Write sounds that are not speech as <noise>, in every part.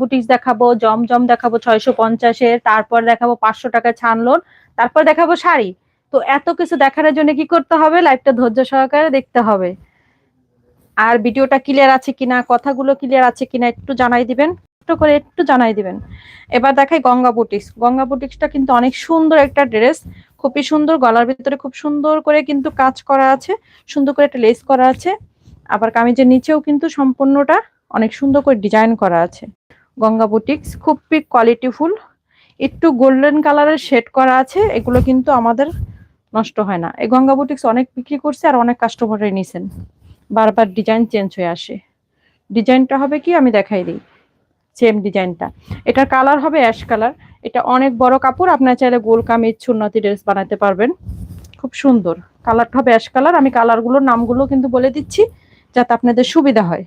Boutiques দেখাবো, জমজম দেখাবো ছয়শো পঞ্চাশের, তারপর দেখাবো পাঁচশো টাকা ছানলোন তারপর দেখাবো শাড়ি। তো এত কিছু দেখানোর জন্য কি করতে হবে? লাইভটা ধৈর্য সহকারে দেখতে হবে। আর ভিডিওটা ক্লিয়ার আছে কিনা, কথাগুলো ক্লিয়ার আছে কিনা একটু জানাই দিবেন? একটু করে একটু জানাই দিবেন। এবার দেখাই গঙ্গা বুটিক্স। গঙ্গা বুটিক্সটা কিন্তু অনেক সুন্দর একটা ড্রেস। খুবই সুন্দর, গলার ভিতরে খুব সুন্দর করে কিন্তু কাজ করা আছে, সুন্দর করে একটা লেস করা আছে। আবার কামিজের নিচেও কিন্তু সম্পূর্ণটা অনেক সুন্দর করে ডিজাইন করা আছে। গঙ্গা বুটিক্স খুব খুবই কোয়ালিটিফুল একটু গোল্ডেন কালারের শেড করা আছে, এগুলো কিন্তু আমাদের নষ্ট হয় না। এই গঙ্গা বুটিক্স অনেক বিক্রি করছে আর অনেক কাস্টমারই নিছেন। বারবার ডিজাইন চেঞ্জ হয়ে আসে। ডিজাইনটা হবে কি? আমি দেখাই দিই। সেম ডিজাইনটা এটার কালার হবে অ্যাশ কালার এটা অনেক বড় কাপড়, আপনার চাইলে গোল কামিজ, সুন্নতি ড্রেস বানাতে পারবেন। খুব সুন্দর। কালারটা হবে অ্যাশ কালার আমি কালারগুলোর নামগুলো কিন্তু বলে দিচ্ছি, যাতে আপনাদের সুবিধা হয়।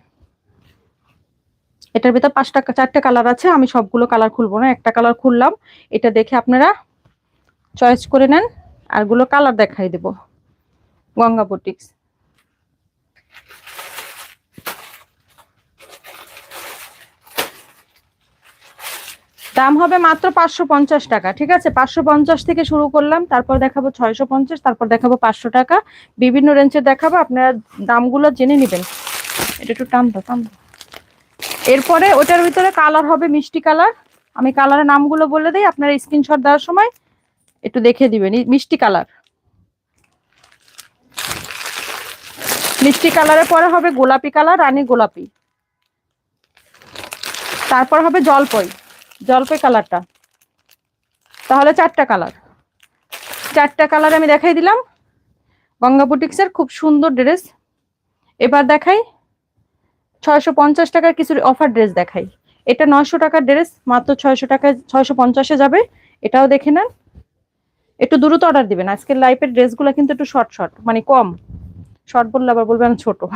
এটার ভিতর পাঁচটা, চারটে কালার আছে, আমি সবগুলো কালার খুলবো না, একটা কালার খুললাম, এটা দেখে আপনারা চয়েস করে নেন আর আরগুলো কালার দেখাই দেব, গঙ্গা বুটিক্স দাম হবে মাত্র পাঁচশো পঞ্চাশ টাকা, ঠিক আছে? পাঁচশো পঞ্চাশ থেকে শুরু করলাম, তারপর দেখাবো ছয়শো পঞ্চাশ, তারপর দেখাবো পাঁচশো টাকা। বিভিন্ন রেঞ্জের দেখাবো, আপনারা দামগুলো জেনে নেবেন। এটা একটু টান দাও টান দাও। এরপরে ওটার ভিতরে কালার হবে মিষ্টি কালার। আমি কালারের নামগুলো বলে দিই, আপনারা স্ক্রিনশট দেওয়ার সময় একটু দেখে দিবেন। মিষ্টি কালার। মিষ্টি কালারের পরে হবে গোলাপি কালার, রানী গোলাপি। তারপর হবে জলপই। জলপাই কালারটা। তাহলে চারটা কালার। চারটা কালার আমি দেখাই দিলাম। গঙ্গা বুটিক্সের খুব সুন্দর ড্রেস। এবার দেখাই ছয়শো পঞ্চাশ টাকার কিছু অফার ড্রেস দেখাই। এটা নয়শো টাকার ড্রেস মাত্র ছয়শো টাকায় ছয়শো পঞ্চাশে যাবে। এটাও দেখে নেন। একটু দ্রুত অর্ডার দিবেন। আজকের লাইফের ড্রেসগুলো কিন্তু একটু শর্ট শর্ট মানে কম। শর্ট বললে আবার বলবেন ছোট। <laughs>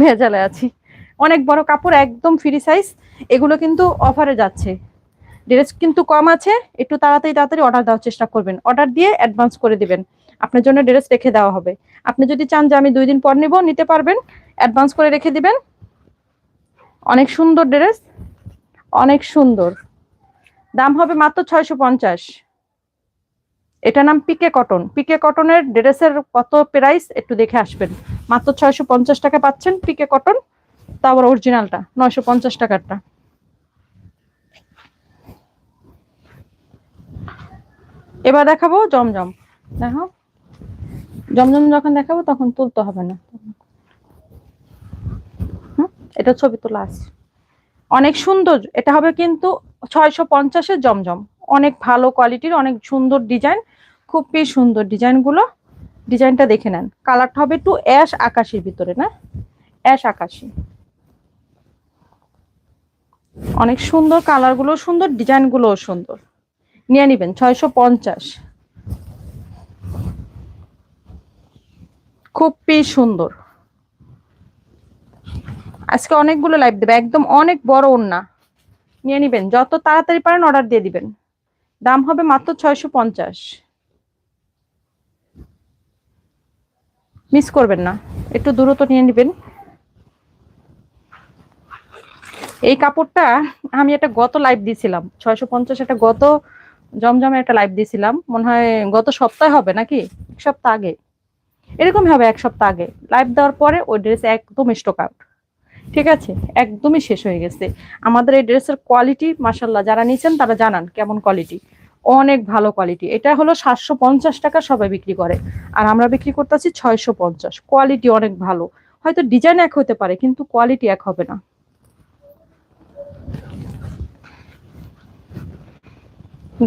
ভেজালে আছি। অনেক বড় কাপড়, একদম ফ্রি সাইজ এগুলো কিন্তু অফারে যাচ্ছে। ড্রেস কিন্তু কম আছে। একটু তাড়াতাড়ি তাড়াতাড়ি অর্ডার দেওয়ার চেষ্টা করবেন। অর্ডার দিয়ে অ্যাডভান্স করে দিবেন। আপনার জন্য ড্রেস রেখে দেওয়া হবে। আপনি যদি চান যে আমি দুই দিন পর নিব, নিতে পারবেন। অ্যাডভান্স করে রেখে দিবেন। অনেক সুন্দর ড্রেস, অনেক সুন্দর। দাম হবে মাত্র ছয়শো পঞ্চাশ। এটা নাম পিকে কটন। পিকে কটনের ড্রেসের কত প্রাইস একটু দেখে আসবেন। মাত্র ছয়শো পঞ্চাশ টাকা পাচ্ছেন পিকে কটন তা আবার অরিজিনালটা, নয়শো পঞ্চাশ টাকারটা। এবার দেখাবো জমজম। দেখো, জমজম যখন দেখাবো তখন তুলতে হবে না। এটা ছবি তোলা আছে। অনেক সুন্দর, এটা হবে কিন্তু ছয়শো পঞ্চাশের জমজম। অনেক ভালো কোয়ালিটির অনেক সুন্দর ডিজাইন খুবই সুন্দর ডিজাইনগুলো ডিজাইনটা দেখে নেন। কালারটা হবে একটু অ্যাশ আকাশির ভিতরে, না? অ্যাশ আকাশি। অনেক সুন্দর কালারগুলো সুন্দর ডিজাইনগুলোও সুন্দর। নিয়ে নিবেন, ছয়শো পঞ্চাশ। খুবই সুন্দর। আজকে অনেকগুলো লাইভ দেবে, একদম অনেক বড় ওন্না নিয়ে নিবেন, যত তাড়াতাড়ি পারেন অর্ডার দিয়ে দিবেন। দাম হবে মাত্র ছয়শো পঞ্চাশ। মিস করবেন না, একটু দূরত্ব নিয়ে নিবেন। এই কাপড়টা আমি একটা গত লাইভ দিয়েছিলাম, ছয়শো পঞ্চাশ একটা গত জমজমে একটা লাইভ দিয়েছিলাম। মনে হয় গত সপ্তাহে হবে নাকি? এক সপ্তাহ আগে। এরকমই হবে এক সপ্তাহ আগে। লাইভ দেওয়ার পরে ওই ড্রেস একদম স্টক আউট ঠিক আছে? একদমই শেষ হয়ে গেছে। আমাদের এই ড্রেসের কোয়ালিটি মাসাল্লাহ যারা নিয়েছেন তারা জানান কেমন কোয়ালিটি অনেক ভালো কোয়ালিটি এটা হলো সাতশো পঞ্চাশ টাকা সবাই বিক্রি করে। আর আমরা বিক্রি করতেছি ছয়শো পঞ্চাশ। কোয়ালিটি অনেক ভালো। হয়তো ডিজাইন এক হতে পারে, কিন্তু কোয়ালিটি এক হবে না।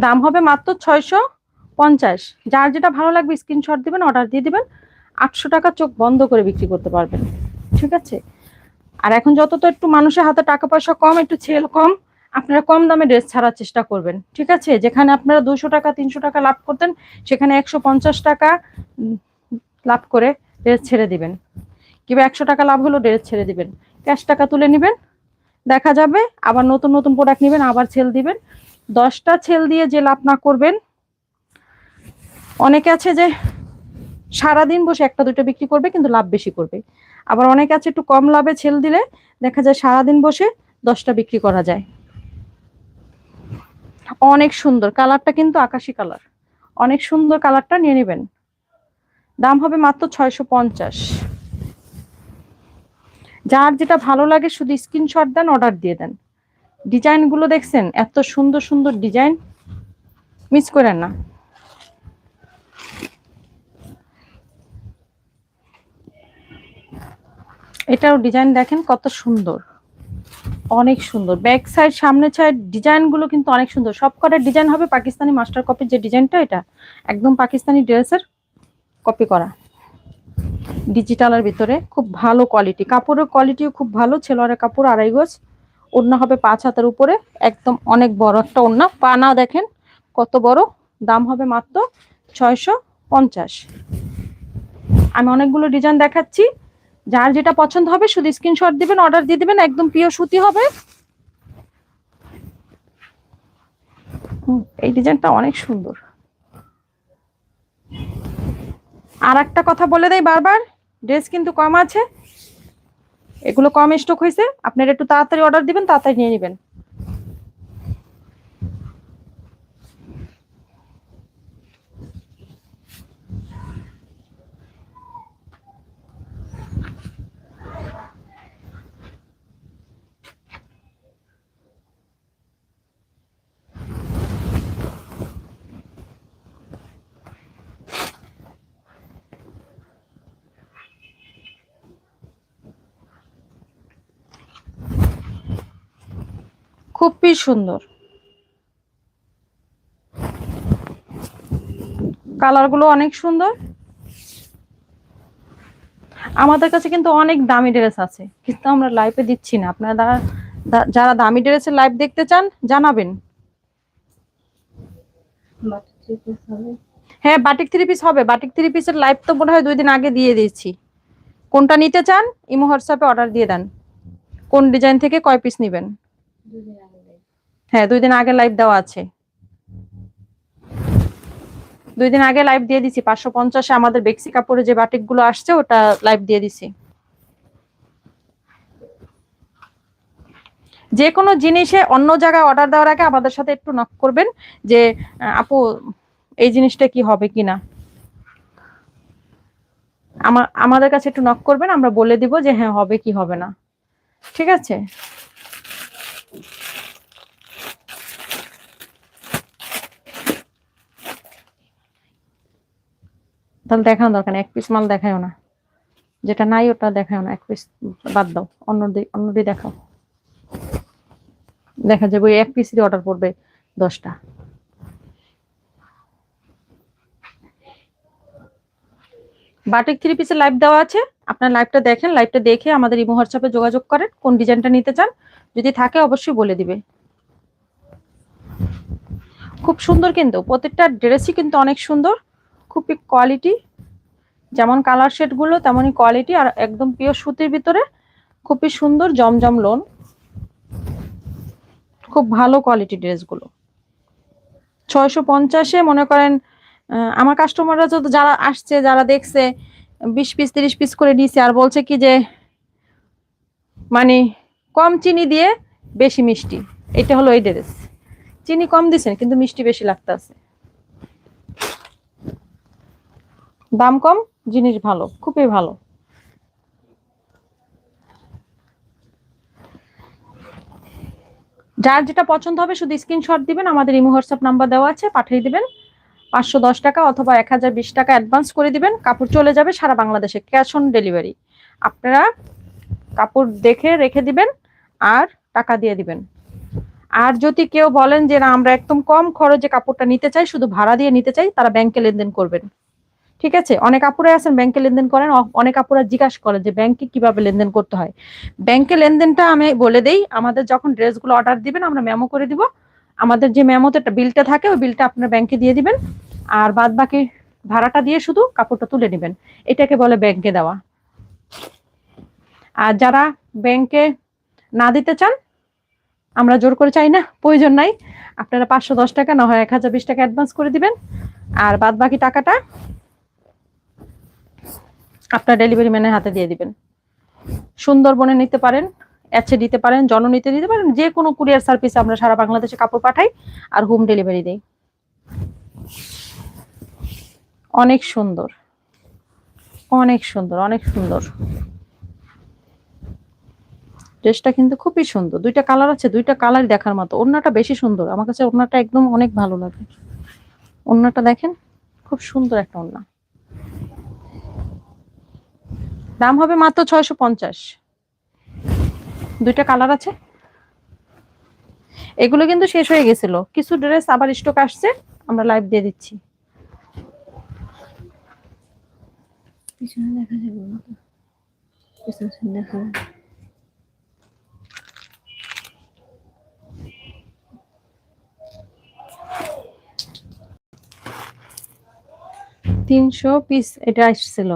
দাম হবে মাত্র ছয়শো পঞ্চাশ। যার যেটা ভালো লাগবে স্ক্রিনশট দিবেন অর্ডার দিয়ে দিবেন। আটশো টাকা চোখ বন্ধ করে বিক্রি করতে পারবেন। ঠিক আছে? আর এখন যত তো একটু মানুষের হাতে টাকা পয়সা কম, একটু ছেল কম, আপনারা কম দামে ড্রেস ছাড়ার চেষ্টা করবেন। ঠিক আছে? যেখানে আপনারা দুশো টাকা, তিনশো টাকা লাভ করতেন, সেখানে একশো পঞ্চাশ টাকা লাভ করে ড্রেস ছেড়ে দিবেন। কিংবা একশো টাকা লাভ হলো ড্রেস ছেড়ে দিবেন। ক্যাশ টাকা তুলে নেবেন, দেখা যাবে, আবার নতুন নতুন প্রোডাক্ট নেবেন, আবার ছেল দিবেন। দশটা ছেল দিয়ে যে লাভ না করবেন, অনেকে আছে যে সারাদিন বসে একটা দুটো বিক্রি করবে, কিন্তু লাভ বেশি করবে। আবার অনেকে আছে একটু কম লাভে ছেল দিলে দেখা যায় সারাদিন বসে দশটা বিক্রি করা যায়। অনেক সুন্দর কালারটা কিন্তু আকাশি কালার। অনেক সুন্দর কালারটা নিয়ে নেবেন। দাম হবে মাত্র ছয়শো পঞ্চাশ। যার যেটা ভালো লাগে শুধু স্ক্রিনশট দেন, অর্ডার দিয়ে দেন। ডিজাইনগুলো দেখছেন? এত সুন্দর সুন্দর ডিজাইন। মিস করেন না। এটাও ডিজাইন দেখেন কত সুন্দর। অনেক সুন্দর। ব্যাক সাইড সামনে সাইড ডিজাইনগুলো কিন্তু অনেক সুন্দর। সব কটার ডিজাইন হবে পাকিস্তানি মাস্টার কপির যে ডিজাইনটা এটা একদম পাকিস্তানি ড্রেসের কপি করা। ডিজিটালের ভিতরে খুব ভালো কোয়ালিটি কাপড়ের কোয়ালিটিও খুব ভালো, ছেলোয়ারের কাপড় আড়াই গজ। ওড়না হবে পাঁচ হাতের উপরে, একদম অনেক বড় একটা ওড়না। পানা দেখেন, কত বড়, দাম হবে মাত্র ছয়শো পঞ্চাশ। আমি অনেকগুলো ডিজাইন দেখাচ্ছি। যার যেটা পছন্দ হবে শুধু স্ক্রিনশট দিবেন অর্ডার দিয়ে দিবেন, একদম পিওর সুতি হবে। এই ডিজাইনটা অনেক সুন্দর। আর একটা কথা বলে দেয় বারবার ড্রেস কিন্তু কম আছে। এগুলো কম স্টক হয়েছে আপনারা একটু তাড়াতাড়ি অর্ডার দিবেন, তাড়াতাড়ি নিয়ে নেবেন। খুবই সুন্দর। কালারগুলো অনেক সুন্দর। আমাদের কাছে কিন্তু অনেক দামি ড্রেস আছে। কিন্তু আমরা লাইভে দিচ্ছি না। আপনারা যারা- দামি ড্রেসের লাইভ দেখতে চান, জানাবেন। হ্যাঁ বাটিক থ্রি পিস হবে। বাটিক থ্রি পিসের লাইভ তো মনে হয় দুই দিন আগে দিয়ে দিয়েছি। কোনটা নিতে চান, ইমো হোয়াটসঅ্যাপে অর্ডার দিয়ে দেন। কোন ডিজাইন থেকে কয় পিস নেবেন? হ্যাঁ দুই দিন আগে লাইভ দেওয়া আছে। দুই দিন আগে লাইভ দিয়ে দিছি, পাঁচশো পঞ্চাশে আমাদের বেক্সি কাপড়ে যে বাটিকগুলো আসছে, ওটা লাইভ দিয়ে দিছি। যে কোনো জিনিসে অন্য জায়গায় অর্ডার দেওয়ার আগে আমাদের সাথে একটু নক করবেন যে আপু, এই জিনিসটা কি হবে কিনা? আমা, আমাদের কাছে একটু নক করবেন, আমরা বলে দিব যে হ্যাঁ হবে কি, হবে না। ঠিক আছে? তাহলে দেখানো দরকার এক পিস মাল দেখায়ও না। যেটা নাই ওটা দেখায়ও না, এক পিস বাদ দাও, অন্য দিয়ে অন্য দিয়ে দেখাও। দেখা যাবে ওই এক পিসেরই অর্ডার পড়বে দশটা। বাটিক থ্রি পিসের লাইভ দেওয়া আছে, আপনার লাইভটা দেখেন লাইভটা দেখে আমাদের ইমো হোয়াটসঅ্যাপে যোগাযোগ করেন, কোন ডিজাইনটা নিতে চান। যদি থাকে অবশ্যই বলে দিবে। খুব সুন্দর কিন্তু, প্রত্যেকটা ড্রেসই কিন্তু অনেক সুন্দর। খুবই কোয়ালিটি যেমন কালার শেডগুলো তেমনই কোয়ালিটি আর একদম পিওর সুতির ভিতরে খুবই সুন্দর জমজম লোন খুব ভালো কোয়ালিটি ড্রেসগুলো ছয়শো পঞ্চাশে মনে করেন আমার কাস্টমাররা তো যারা আসছে, যারা দেখছে, বিশ পিস তিরিশ পিস করে নিছে, আর বলছে কি যে মানে কম চিনি দিয়ে বেশি মিষ্টি, এটা হলো এই ড্রেস চিনি কম দিছেন, কিন্তু মিষ্টি বেশি লাগতেছে। দাম কম, জিনিস ভালো, খুবই ভালো। যার যেটা পছন্দ হবে শুধু স্ক্রিনশট দিবেন, আমাদের ইমো হোয়াটসঅ্যাপ নাম্বার দেওয়া আছে, পাঠিয়ে দিবেন। পাঁচশো দশ টাকা অথবা এক হাজার বিশ টাকা অ্যাডভান্স করে দিবেন, কাপড় চলে যাবে সারা বাংলাদেশে ক্যাশ অন ডেলিভারি আপনারা কাপড় দেখে রেখে দিবেন আর টাকা দিয়ে দিবেন। আর যদি কেউ বলেন যে না, আমরা একদম কম খরচে কাপড়টা নিতে চাই, শুধু ভাড়া দিয়ে নিতে চাই, তারা ব্যাংকে লেনদেন করবেন। ঠিক আছে? অনেক আপুরে আছেন, ব্যাংকে লেনদেন করেন অনেক আপুরা জিজ্ঞাসা করেন যে ব্যাংকে কীভাবে লেনদেন করতে হয়। ব্যাংকে লেনদেনটা আমি বলে দেই, আমাদের যখন ড্রেসগুলো অর্ডার দিবেন, আমরা মেমো করে দিব। আমাদের যে মেমোতে বিলটা থাকে, ওই বিলটা আপনার ব্যাংকে দিয়ে দিবেন। আর বাদ বাকি ভাড়াটা দিয়ে শুধু কাপড়টা তুলে নেবেন। এটাকে বলে ব্যাংকে দেওয়া। আর যারা ব্যাংকে না দিতে চান, আমরা জোর করে চাই না, প্রয়োজন নাই। আপনারা পাঁচশো দশ টাকা, না হয় এক হাজার বিশ টাকা অ্যাডভান্স করে দিবেন। আর বাদ বাকি টাকাটা আপনার ডেলিভারি ম্যানের হাতে দিয়ে দিবেন। সুন্দরবনে নিতে পারেন এচ্ছে দিতে পারেন, জননীতে দিতে পারেন, যে কোনো কুরিয়ার সার্ভিস আমরা সারা বাংলাদেশে কাপড় পাঠাই আর হোম ডেলিভারি দেই। অনেক সুন্দর অনেক সুন্দর অনেক সুন্দর। ড্রেসটা কিন্তু খুবই সুন্দর, দুইটা কালার আছে, দুইটা কালার দেখার মতো, ওড়নাটা বেশি সুন্দর, আমার কাছে ওড়নাটা একদম অনেক ভালো লাগে। ওড়নাটা দেখেন, খুব সুন্দর একটা ওড়না। দাম হবে মাত্র ছয়শো পঞ্চাশ। দুইটা কালার আছে। এগুলো কিন্তু শেষ হয়ে গেছিল। কিছু ড্রেস আবার স্টক আসছে আমরা লাইভ দিয়ে দিচ্ছি। তিনশো পিস এটা আসছিল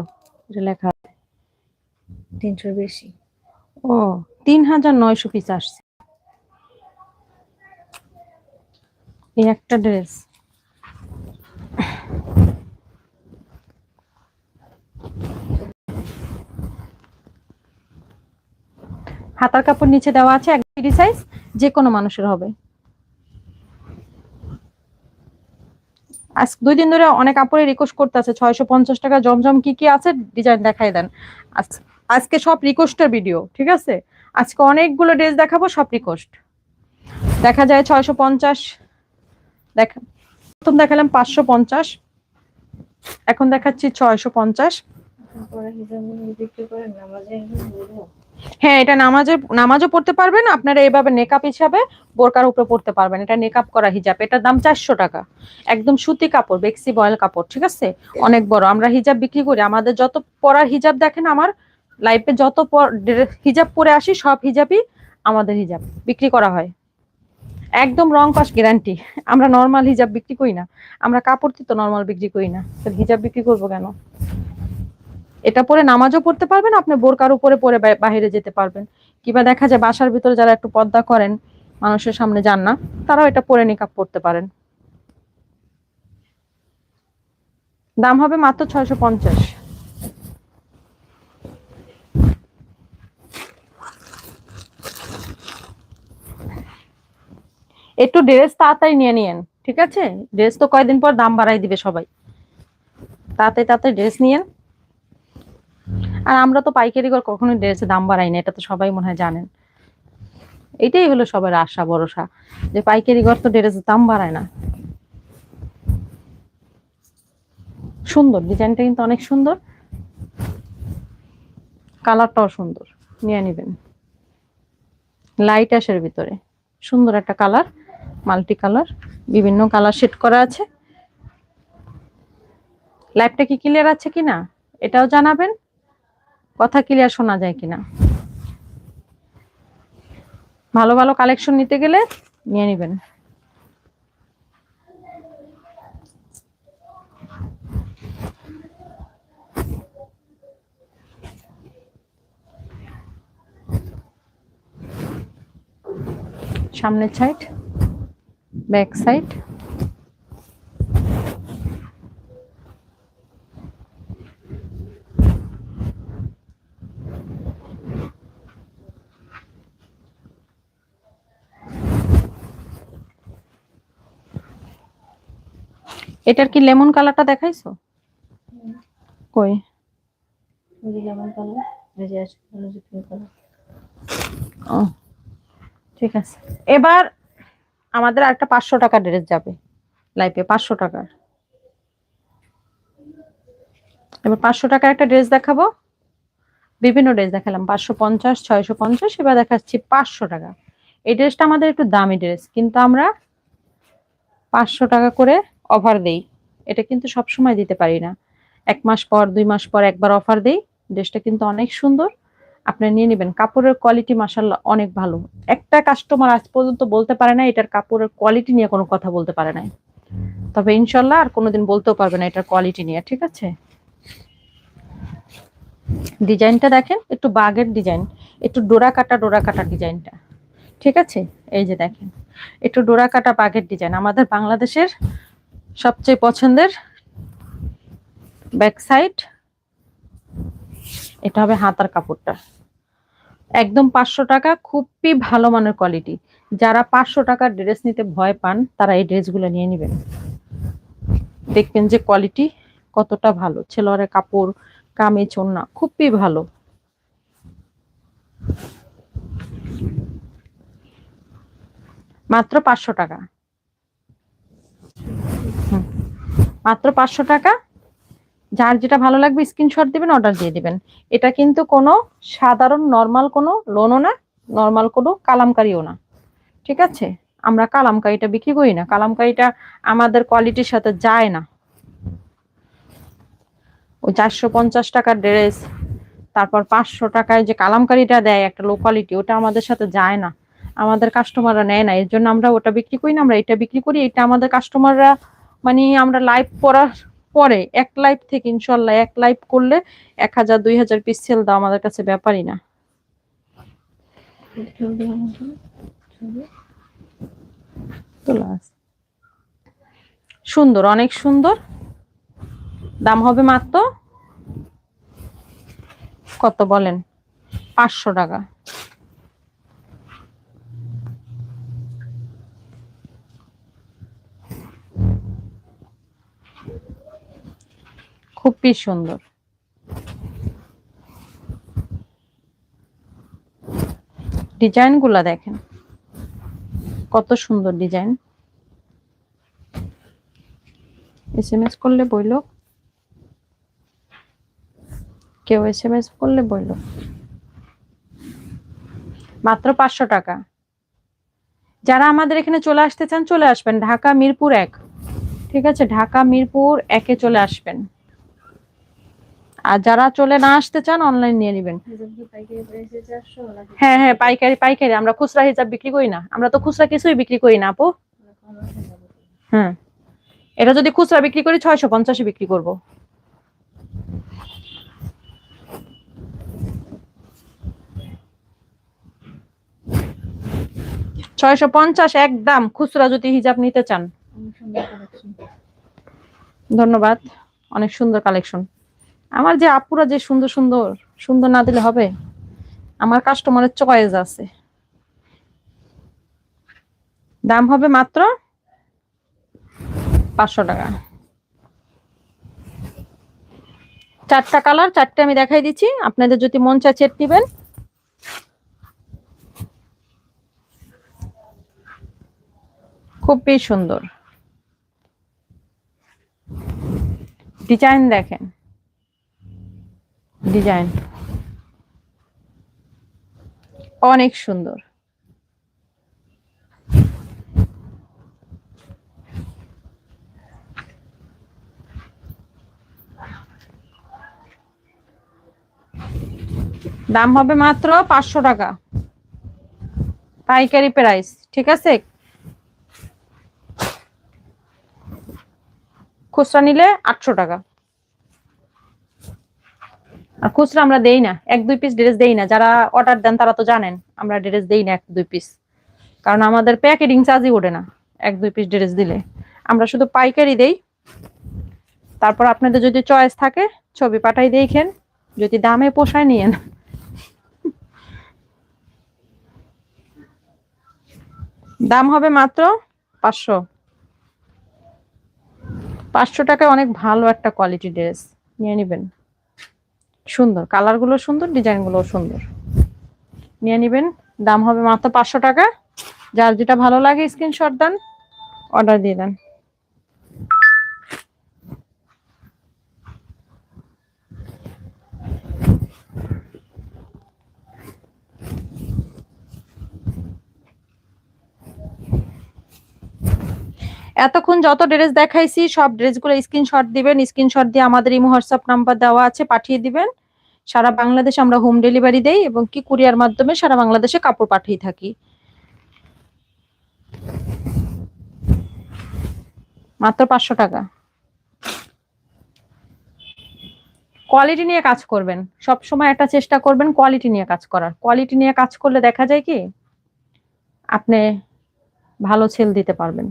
এটা লেখা। তিনশোর বেশি। ও, তিন হাজার নয়শো পিস আসছে। এই একটা ড্রেস হাতার কাপড় নিচে দেওয়া আছে, এক সাইজ যে কোনো মানুষের হবে। আজ দুই দিন ধরে অনেক কাপড়ে রিকোয়েস্ট করতে আছে ছয়শো পঞ্চাশ টাকা জমজম কি কি আছে ডিজাইন দেখাই দেন। আজ- আজকে সব রিকোয়েস্টের ভিডিও, ঠিক আছে? আজকে অনেকগুলো ড্রেস দেখাবো, সব রিকোয়েস্ট। দেখা যায় ছয়শো পঞ্চাশ, দেখা প্রথম দেখালাম পাঁচশো পঞ্চাশ, এখন দেখাচ্ছি ছয়শো পঞ্চাশ। নামাজে হ্যাঁ এটা নামাজের নামাজও পড়তে পারবেন, আপনারা এভাবে নেকাপ হিসাবে বোরকার উপরে পড়তে পারবেন। এটা নেকাপ করা হিজাব, এটার দাম চারশো টাকা। একদম সুতি কাপড়, বেক্সি বয়েল কাপড়, ঠিক আছে? অনেক বড়। আমরা হিজাব বিক্রি করি। আমাদের যত পরার হিজাব দেখেন, আমার লাইফে যত হিজাব পরে আসি, সব হিজাবই আমাদের হিজাব, বিক্রি করা হয়। একদম রং কস গ্যারান্টি আমরা নর্মাল হিজাব বিক্রি করি না। আমরা কাপড় তো নর্মাল বিক্রি করি না। হিজাব বিক্রি করব কেন? এটা পরে নামাজও পড়তে পারবেন, আপনি বোরকার উপরে পরে বা- বাইরে যেতে পারবেন। কিংবা দেখা যায় বাসার ভিতরে যারা একটু পর্দা করেন, মানুষের সামনে যান না, তারাও এটা পরে নিকাপ পড়তে পারেন। দাম হবে মাত্র ছয়শো পঞ্চাশ। একটু ড্রেস তাড়াতাড়ি নিয়ে নিয়েন, ঠিক আছে? ড্রেস তো কয়দিন পর দাম বাড়াই দিবে সবাই। তাড়াতাড়ি তাড়াতাড়ি ড্রেস নিয়েন। আর আমরা তো পাইকারি করে কখনোই ড্রেসের দাম বাড়াই না এটা তো সবাই মনে হয় জানেন। এটাই হলো সবার আশা, ভরসা, যে পাইকারি ঘর তো ড্রেসের দাম বাড়ায় না। সুন্দর, ডিজাইনটা কিন্তু অনেক সুন্দর। কালারটাও সুন্দর, নিয়ে নেবেন। লাইট অ্যাশের ভিতরে, সুন্দর একটা কালার। মাল্টি কালার বিভিন্ন কালার সেট করা আছে। লাইটটা কি ক্লিয়ার আছে কিনা এটাও জানাবেন। কথা ক্লিয়ার শোনা যায় কিনা ভালো ভালো কালেকশন নিতে গেলে নিয়ে নেবেন। সামনের সাইড ব্যাক সাইড। এটার কি লেমন কালারটা দেখাইছো? কই? যেমন কালার এই যে আছে কালার যে পিঙ্ক কালার ও ঠিক আছে। এবার আমাদের আরেকটা পাঁচশো টাকা ড্রেস যাবে লাইফে পাঁচশো টাকার। এবার পাঁচশো টাকার একটা ড্রেস দেখাবো। বিভিন্ন ড্রেস দেখালাম, পাঁচশো পঞ্চাশ, ছয়শো পঞ্চাশ, এবার দেখাচ্ছি পাঁচশো টাকা। এই ড্রেসটা আমাদের একটু দামি ড্রেস কিন্তু আমরা পাঁচশো টাকা করে অফার দেই। এটা কিন্তু সব সময় দিতে পারি না। এক মাস পর, দুই মাস পর একবার অফার দেই। ড্রেসটা কিন্তু অনেক সুন্দর। আপনি নিয়ে নেবেন। কাপড়ের কোয়ালিটি মাসাল্লাহ অনেক ভালো। একটা কাস্টমার আজ পর্যন্ত বলতে পারে না এটার কাপড়ের কোয়ালিটি নিয়ে কোনো কথা বলতে পারে না তবে ইনশাল্লাহ আর কোনোদিন বলতেও পারবে না এটার কোয়ালিটি নিয়ে, ঠিক আছে? ডিজাইনটা দেখেন, একটু বাগের ডিজাইন, একটু ডোরা কাটা ডোরা কাটা ডিজাইনটা, ঠিক আছে? এই যে দেখেন, একটু ডোরা কাটা বাগের ডিজাইন, আমাদের বাংলাদেশের সবচেয়ে পছন্দের ব্যাক সাইড এটা হবে হাতার কাপড়টা। একদম পাঁচশো টাকা, খুবই ভালো মানের কোয়ালিটি যারা পাঁচশো টাকার ড্রেস নিতে ভয় পান, তারা এই ড্রেসগুলো নিয়ে নেবেন। দেখবেন যে কোয়ালিটি কতটা ভালো। ছেলোয়ারের কাপড়, কামিজ, ওড়না, খুবই ভালো। মাত্র পাঁচশো টাকা। মাত্র পাঁচশো টাকা যার যেটা ভালো লাগবে স্ক্রিনশট দিবেন অর্ডার দিয়ে দিবেন। এটা কিন্তু কোনো সাধারণ নর্মাল কোনো লোনও না নর্মাল কোনো কালামকারিও না। ঠিক আছে? আমরা কালামকারিটা বিক্রি করি না। কালামকারিটা আমাদের কোয়ালিটির সাথে যায় না। ওই চারশো পঞ্চাশ টাকার ড্রেস তারপর পাঁচশো টাকায় যে কালামকারিটা দেয় একটা লো কোয়ালিটি ওটা আমাদের সাথে যায় না। আমাদের কাস্টমাররা নেয় না। এর জন্য আমরা ওটা বিক্রি করি না, আমরা এটা বিক্রি করি, এটা আমাদের কাস্টমাররা মানে আমরা লাইভ করার পরে এক লাইভ থেকে ইনশাল্লাহ এক লাইভ করলে এক হাজার, দুই হাজার পিস সেল দাও আমাদের কাছে ব্যাপারই না। সুন্দর, অনেক সুন্দর। দাম হবে মাত্র কত বলেন? পাঁচশো টাকা। খুবই সুন্দর। ডিজাইনগুলা দেখেন। কত সুন্দর ডিজাইন। এস এম এস করলে বইলো। কেউ এস এম এস করলে বইলো। মাত্র পাঁচশো টাকা। যারা আমাদের এখানে চলে আসতে চান, চলে আসবেন। ঢাকা মিরপুর এক। ঠিক আছে? ঢাকা মিরপুর একে চলে আসবেন। আর যারা চলে না আসতে চান অনলাইন নিয়ে নেবেন। হ্যাঁ হ্যাঁ পাইকারি পাইকারি। আমরা খুচরা হিসাব বিক্রি করি না। আমরা তো খুচরা কিছুই বিক্রি করি না, আপু। হুম। এটা যদি খুচরা বিক্রি করি, ছয়শো পঞ্চাশে বিক্রি করব। ছয়শো পঞ্চাশ একদম খুচরা যদি হিজাব নিতে চান। ধন্যবাদ। অনেক সুন্দর কালেকশন আমার যে আপুরা যে সুন্দর সুন্দর সুন্দর না দিলে হবে? আমার কাস্টমারের চয়েস আছে। দাম হবে মাত্র পাঁচশো টাকা। চারটা কালার, চারটে আমি দেখাই দিচ্ছি। আপনাদের যদি মন চায় চেট নিবেন। খুবই সুন্দর। ডিজাইন দেখেন। ডিজাইন। অনেক সুন্দর। দাম হবে মাত্র পাঁচশো টাকা। পাইকারি প্রাইস, ঠিক আছে? খুচরা নিলে আটশো টাকা। আর খুচরা আমরা দেই না, এক, দুই পিস ড্রেস দেই না। যারা অর্ডার দেন তারা তো জানেন, আমরা ড্রেস দেই না এক, দুই পিস কারণ আমাদের প্যাকেটিং চার্জই ওঠে না, এক, দুই পিস ড্রেস দিলে। আমরা শুধু পাইকারি দেই। তারপর আপনাদের যদি চয়েস থাকে, ছবি পাঠাই দেখেন, যদি দামে পোষায় নিয়েন। দাম হবে মাত্র পাঁচশো। পাঁচশো টাকায় অনেক ভালো একটা কোয়ালিটি ড্রেস নিয়ে নেবেন। সুন্দর। কালারগুলো সুন্দর ডিজাইনগুলো সুন্দর। নিয়ে নিবেন। দাম হবে মাত্র পাঁচশো টাকা। যার যেটা ভালো লাগে স্ক্রিনশট দেন, অর্ডার দিয়ে দেন। এতক্ষণ যত ড্রেস দেখাইছি, সব ড্রেসগুলো স্ক্রিনশট দিবেন স্ক্রিনশট দিয়ে আমাদের ইমো হোয়াটসঅ্যাপ নাম্বার দেওয়া আছে, পাঠিয়ে দিবেন। সারা বাংলাদেশে আমরা হোম ডেলিভারি দেই এবং কি কুরিয়ার মাধ্যমে সারা বাংলাদেশে কাপড় পাঠিয়ে থাকি। মাত্র পাঁচশো টাকা। কোয়ালিটি নিয়ে কাজ করবেন। সব সময় একটা চেষ্টা করবেন কোয়ালিটি নিয়ে কাজ করার। কোয়ালিটি নিয়ে কাজ করলে দেখা যায় কি, আপনি ভালো সেল দিতে পারবেন।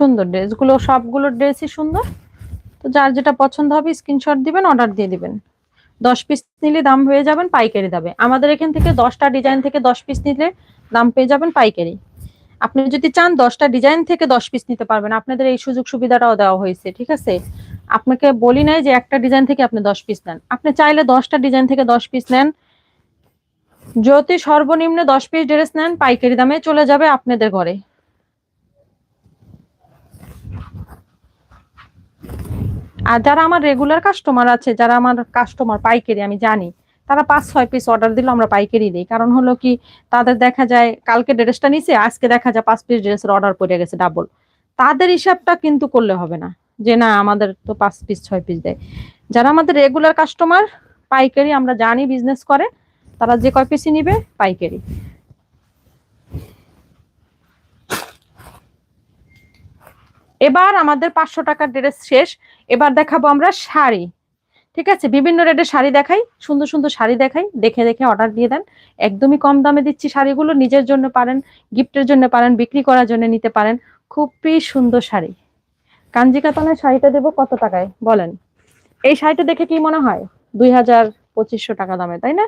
সুন্দর ড্রেসগুলো সবগুলো ড্রেসই সুন্দর। তো যার যেটা পছন্দ হবে স্ক্রিনশট দিবেন অর্ডার দিয়ে দিবেন। দশ পিস নিলে দাম হয়ে যাবেন, পাইকারি দামে। আমাদের এখান থেকে দশটা ডিজাইন থেকে দশ পিস নিলে দাম পেয়ে যাবেন পাইকারি। আপনি যদি চান দশটা ডিজাইন থেকে দশ পিস নিতে পারবেন। আপনাদের এই সুযোগ সুবিধাটাও দেওয়া হয়েছে, ঠিক আছে? আপনাকে বলি নাই যে একটা ডিজাইন থেকে আপনি দশ পিস নেন। আপনি চাইলে দশটা ডিজাইন থেকে দশ পিস নেন। যদি সর্বনিম্ন দশ পিস ড্রেস নেন, পাইকারি দামে চলে যাবে আপনাদের ঘরে। আর যারা আমার রেগুলার কাস্টমার আছে, যারা আমার কাস্টমার পাইকারি, আমি জানি, তারা পাঁচ, ছয় পিস অর্ডার দিলে আমরা পাইকারি দিই। কারণ হলো কি, তাদের দেখা যায়, কালকে ড্রেসটা নিছে, আজকে দেখা যায় পাঁচ পিস ড্রেসের অর্ডার পড়ে গেছে ডাবল তাদের হিসাবটা কিন্তু করলে হবে না, যে না, আমাদের তো পাঁচ পিস ছয় পিস দেয়। যারা আমাদের রেগুলার কাস্টমার পাইকারি আমরা জানি বিজনেস করে, তারা যে কয় পিসই নিবে, পাইকারি। এবার আমাদের পাঁচশো টাকার ড্রেস শেষ। এবার দেখাবো আমরা শাড়ি। ঠিক আছে? বিভিন্ন রেটের শাড়ি দেখাই। সুন্দর সুন্দর শাড়ি দেখাই। দেখে দেখে অর্ডার দিয়ে দেন। একদমই কম দামে দিচ্ছি শাড়িগুলো। নিজের জন্য পারেন গিফটের জন্য পারেন, বিক্রি করার জন্য নিতে পারেন। খুবই সুন্দর শাড়ি। কাঞ্জি কাতানের শাড়িটা দেবো কত টাকায়? বলেন। এই শাড়িটা দেখে কি মনে হয়? দুই হাজার পঁচিশশো টাকা দামে, তাই না?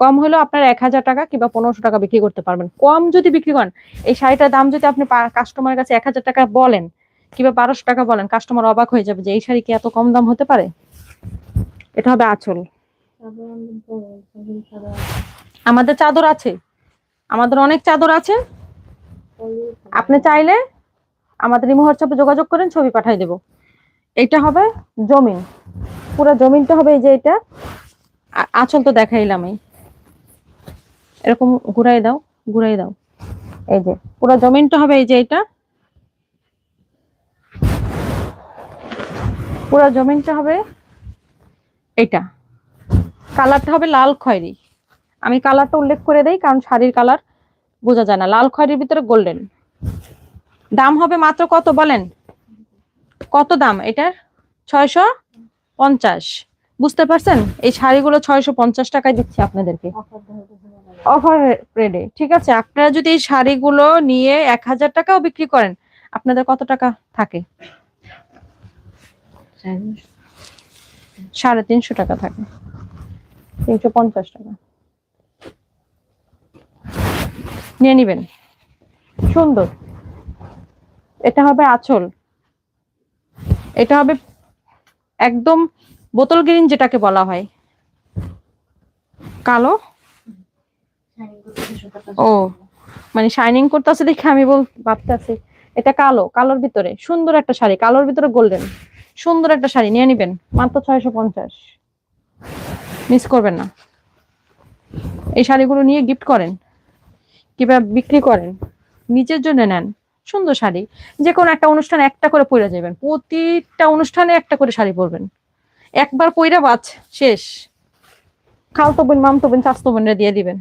কম হলেও আপনার এক হাজার টাকা কিংবা পনেরোশো টাকা বিক্রি করতে পারবেন। কম যদি বিক্রি করেন, এই শাড়িটার দাম যদি আপনি কাস্টমারের কাছে এক হাজার টাকা বলেন কিংবা বারোশো টাকা বলেন কাস্টমার অবাক হয়ে যাবে যে এই শাড়ি কি এত কম দাম হতে পারে? এটা হবে আঁচল। আমাদের চাদর আছে। আমাদের অনেক চাদর আছে। আপনি চাইলে আমাদের ইমো হোয়াটসঅ্যাপে যোগাযোগ করেন, ছবি পাঠাই দেব। এটা হবে জমিন। পুরো জমিনটা হবে এই যে এটা। আঁচল তো দেখাইলাম এই এরকম ঘুরাই দাও ঘুরাই দাও। এই যে, পুরো জমিনটা হবে এই যে এটা। পুরো জমিনটা হবে এটা। কালারটা হবে লাল খয়েরি। আমি কালারটা উল্লেখ করে দেই, কারণ শাড়ির কালার বোঝা যায় না। লাল খয়েরির ভিতরে গোল্ডেন। দাম হবে মাত্র কত বলেন? কত দাম এটার? ছয়শো পঞ্চাশ। বুঝতে পারছেন? এই শাড়িগুলো ছয়শো পঞ্চাশ টাকায় দিচ্ছি আপনাদেরকে। অফার রেডে ঠিক আছে? আপনারা যদি এই শাড়িগুলো নিয়ে এক হাজার টাকাও বিক্রি করেন, আপনাদের কত টাকা থাকে? সাড়ে তিনশো টাকা থাকে। তিনশো পঞ্চাশ টাকা। নিয়ে নিবেন। সুন্দর। এটা হবে আঁচল। এটা হবে একদম বোতল গ্রিন যেটাকে বলা হয়। কালো? ও মানে শাইনিং করতেছে দেখে আমি বল, ভাবতেছি। এটা কালো, কালোর ভিতরে। সুন্দর একটা শাড়ি, কালোর ভিতরে গোল্ডেন সুন্দর একটা শাড়ি, নিয়ে নিবেন? মাত্র ছয়শো পঞ্চাশ। মিস করবেন না। এই শাড়িগুলো নিয়ে গিফট করেন, কিংবা বিক্রি করেন, নিজের জন্য নেন। সুন্দর শাড়ি। যে কোনো একটা অনুষ্ঠানে একটা করে পরে যাবেন প্রতিটা অনুষ্ঠানে একটা করে শাড়ি পরবেন। একবার পইরা বাজ শেষ। খালতো বোন মামতো বোন চাস্তো দিয়ে দিবেন।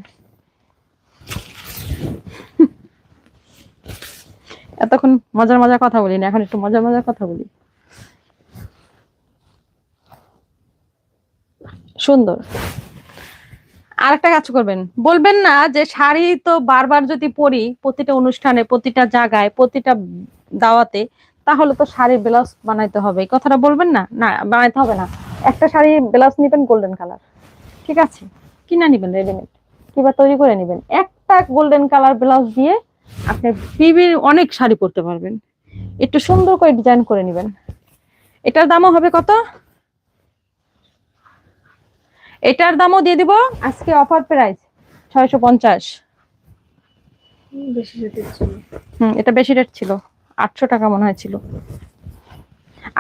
এতক্ষণ মজার মজার কথা বলি না এখন একটু মজার মজার কথা বলি। সুন্দর। আর একটা কাজ করবেন। বলবেন না যে শাড়ি তো বারবার যদি পরি প্রতিটা অনুষ্ঠানে, প্রতিটা জায়গায়, প্রতিটা দাওয়াতে, তাহলে তো শাড়ির ব্লাউজ বানাইতে হবে। কথাটা বলবেন না? না, বানাইতে হবে না। একটা শাড়ি ব্লাউজ নিবেন গোল্ডেন কালার ঠিক আছে? কিনা নিবেন রেডিমেড কিংবা তৈরি করে নিবেন। একটা গোল্ডেন কালার ব্লাউজ দিয়ে আপনি বিবির অনেক শাড়ি পরতে পারবেন। একটু সুন্দর করে ডিজাইন করে নিবেন। এটার দামও হবে কত? এটার দামও দিয়ে দিব আজকে অফার প্রাইস ছয়শো পঞ্চাশ। হুম এটা বেশি রেট ছিল আটশো টাকা মনে হয় ছিল।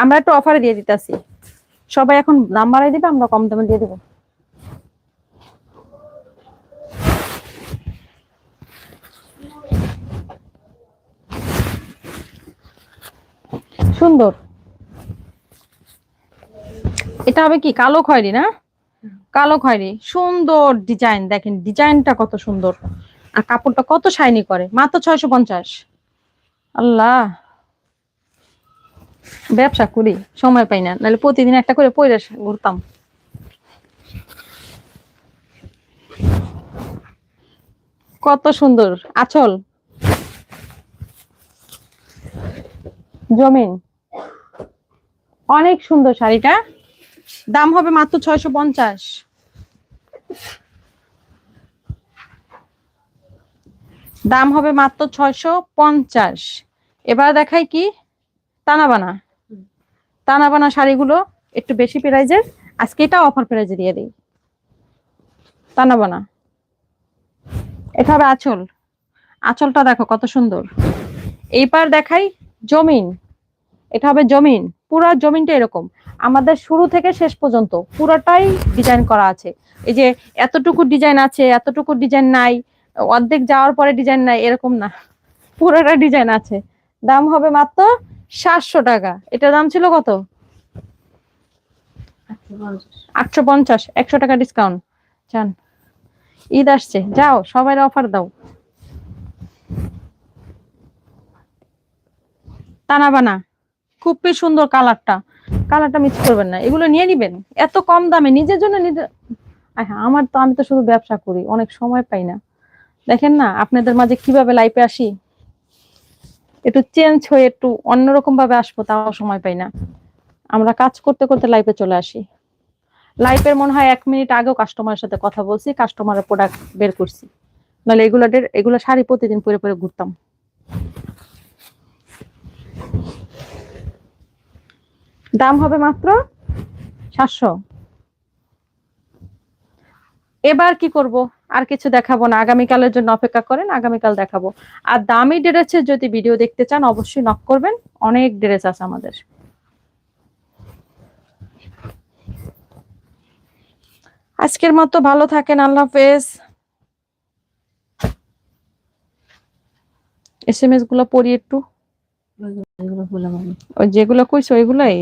আমরা একটু অফারে দিয়ে দিতেছি। সবাই এখন দাম বাড়াই দিবে আমরা কম দামে দিয়ে দিব। সুন্দর। এটা হবে কি কালো খয়রি না? কালো খয়েরি, সুন্দর ডিজাইন দেখেন ডিজাইনটা কত সুন্দর। আর কাপড়টা কত শাইনি করে, মাত্র ছয়শো পঞ্চাশ। আল্লাহ। ব্যবসা করি, সময় পাই না, নাহলে প্রতিদিন একটা করে পয়রা ঘুরতাম। কত সুন্দর, আচল। জমিন। অনেক সুন্দর শাড়িটা। দাম হবে মাত্র ছয়শো পঞ্চাশ। দাম হবে মাত্র ছয়শো পঞ্চাশ। এবার দেখাই কি? তানাবানা। তানাবানা শাড়িগুলো একটু বেশি প্রাইজের। আজকে এটা অফার প্রাইজে দিয়ে দিই। তানাবানা। এটা হবে আঁচল। আঁচলটা দেখো কত সুন্দর। এইবার দেখাই জমিন। এটা হবে জমিন। পুরা জমিনটা এরকম। আমাদের শুরু থেকে শেষ পর্যন্ত পুরাটাই ডিজাইন করা আছে। এই যে এতটুকু ডিজাইন আছে, এতটুকু ডিজাইন নাই, অর্ধেক যাওয়ার পরে ডিজাইন নাই, এরকম না। পুরোটা ডিজাইন আছে। দাম হবে মাত্র সাতশো টাকা। এটার দাম ছিল কত? আটশো পঞ্চাশ। একশো টাকা ডিসকাউন্ট চান। ঈদ আসছে। যাও, সবাই অফার দাও। টানা বানা খুবই সুন্দর কালারটা কালারটা মিস করবেন না এগুলো নিয়ে নিবেন। এত কম দামে নিজের জন্য নিজে হ্যাঁ, আমার তো আমি তো শুধু ব্যবসা করি অনেক সময় পাই না। দেখেন না আপনাদের মাঝে কীভাবে লাইফে আসি? একটু চেঞ্জ হয়ে একটু অন্যরকম ভাবে আসব তাও সময় পাই না। আমরা কাজ করতে করতে লাইফে চলে আসি। লাইফের মনে হয় এক মিনিট আগেও কাস্টমারের সাথে কথা বলছি কাস্টমারের প্রোডাক্ট বের করছি। নাহলে এগুলো এগুলো শাড়ি প্রতিদিন পরে পরে ঘুরতাম। দাম হবে মাত্র সাতশো। এবার কি করব? আর কিছু দেখাবো না। আগামীকালের জন্য অপেক্ষা করেন, আগামীকাল দেখাবো। আর দামি ড্রেসের যদি ভিডিও দেখতে চান, অবশ্যই নক করবেন। অনেক ড্রেস আছে আমাদের। আজকের মতো ভালো থাকেন। আল্লাহ হাফেজ। এস এম এসগুলো পড়ি একটু। এগুলো বললাম আমি। ওই যেগুলো কইছো ওইগুলাই?